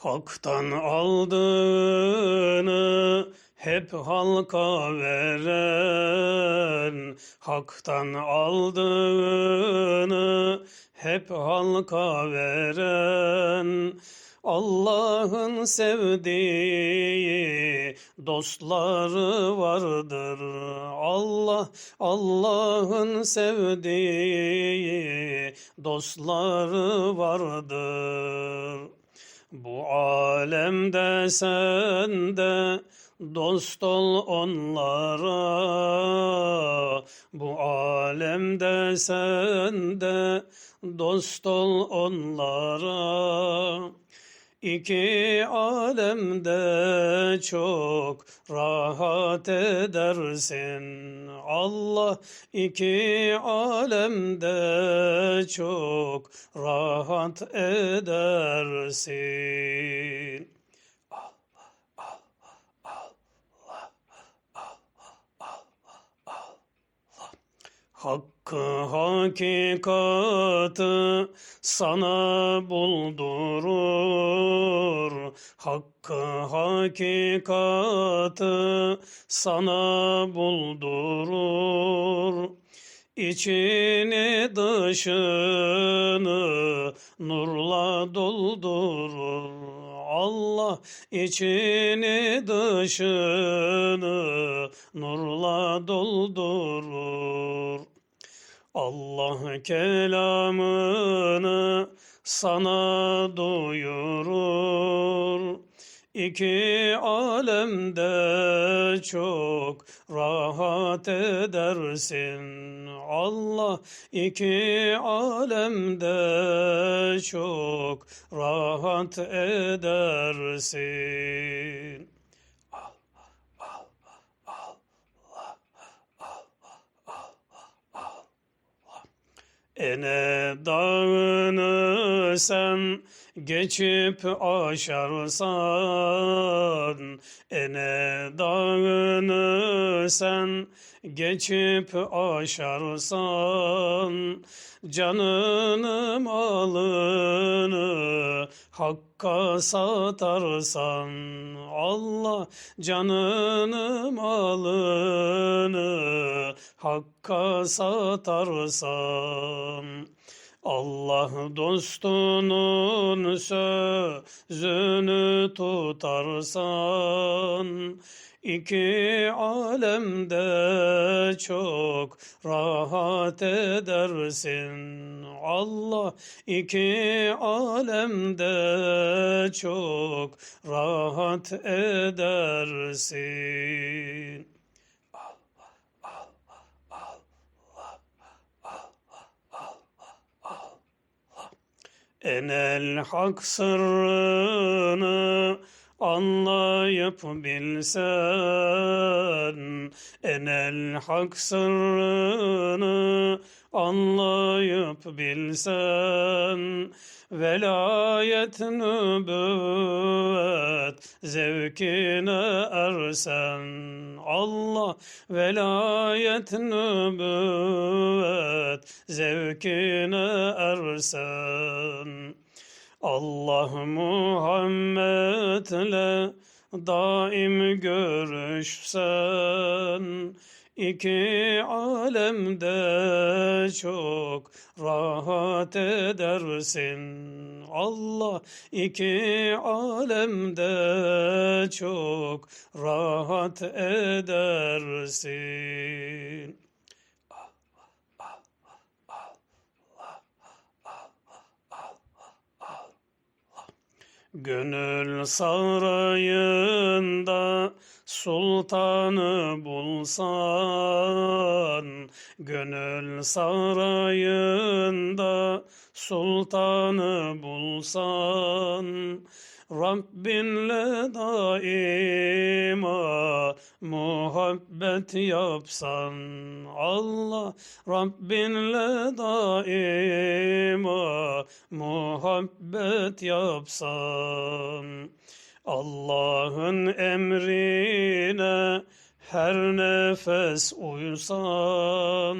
Hak'tan aldığını hep halka veren, Hak'tan aldığını hep halka veren, Allah'ın sevdiği dostları vardır. Allah Allah'ın sevdiği dostları vardır. Bu alemde sen de dost ol onlara. Bu alemde sen de dost ol onlara. İki alemde çok rahat edersin. Allah iki alemde çok rahat edersin. Hakkı hakikatı sana buldurur. Hakkı hakikatı sana buldurur. İçini dışını nurla doldurur. Allah içini dışını nurla doldurur. Allah kelamını sana duyurur. İki alemde çok rahat edersin. Allah iki alemde çok rahat edersin. Ene dağını sen geçip aşarsan Ene dağını sen geçip aşarsan Canını malını hakka satarsan Allah canını malını hakka satarsan Allah dostunun sözünü tutarsan İki alemde çok rahat edersin. Allah iki alemde çok rahat edersin. Enel hak sırrını anlayıp bilsen enel hak sırrını anlayıp bilsen velayet nübüvvet zevkine ersen. Allah velayet nübüvvet zevkine ersen. Allah Muhammed'le daim görüşsen iki alemde çok rahat edersin. Allah iki alemde çok rahat edersin. Gönül sarayında sultanı bulsan Gönül sarayında sultanı bulsan Rabbinle daima muhabbet yapsan Allah Rabbinle daima muhabbet yapsan. Allah'ın emrine her nefes uysan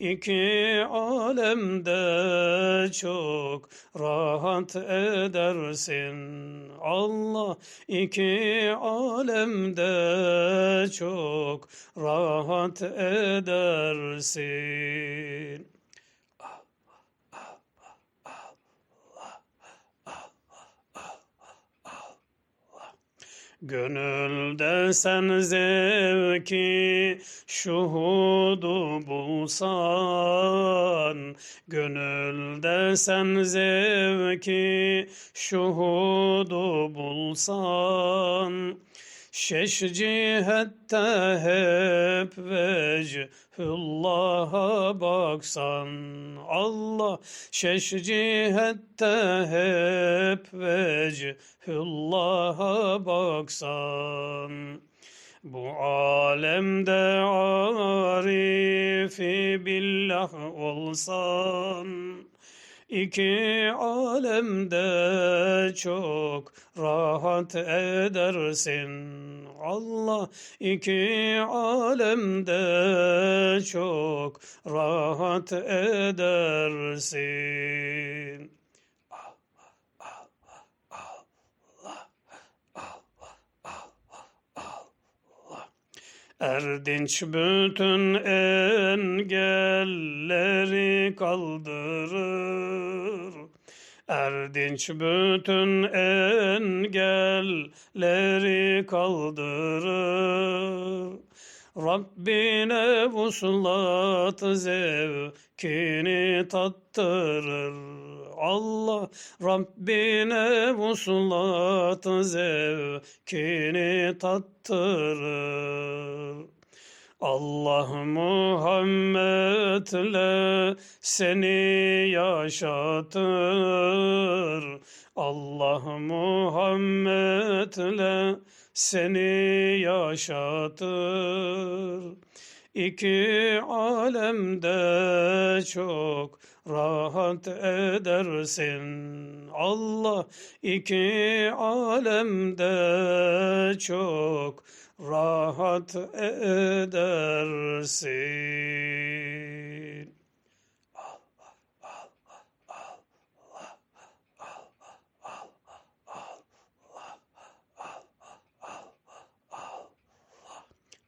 İki alemde çok rahat edersin. Allah iki alemde çok rahat edersin. Gönülde sen zevki şuhudu bulsan. Gönülde sen zevki şuhudu bulsan Şeş cihette hep vechüllah'a baksan Allah. Şeş cihette hep vechüllah'a baksan. Bu alemde arifi billah olsan İki alemde çok rahat edersin. Allah iki alemde çok rahat edersin. Erdinç bütün engelleri kaldırır. Erdinç bütün engelleri kaldırır. Rabbine vuslat zevkini tattırır. Allah Rabbine vuslat zevkini tattırır. Allah Muhammed'le seni yaşatır. Allah Muhammed'le seni yaşatır. İki alemde çok rahat edersin. Allah iki alemde çok rahat edersin.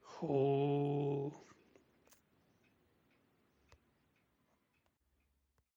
Hu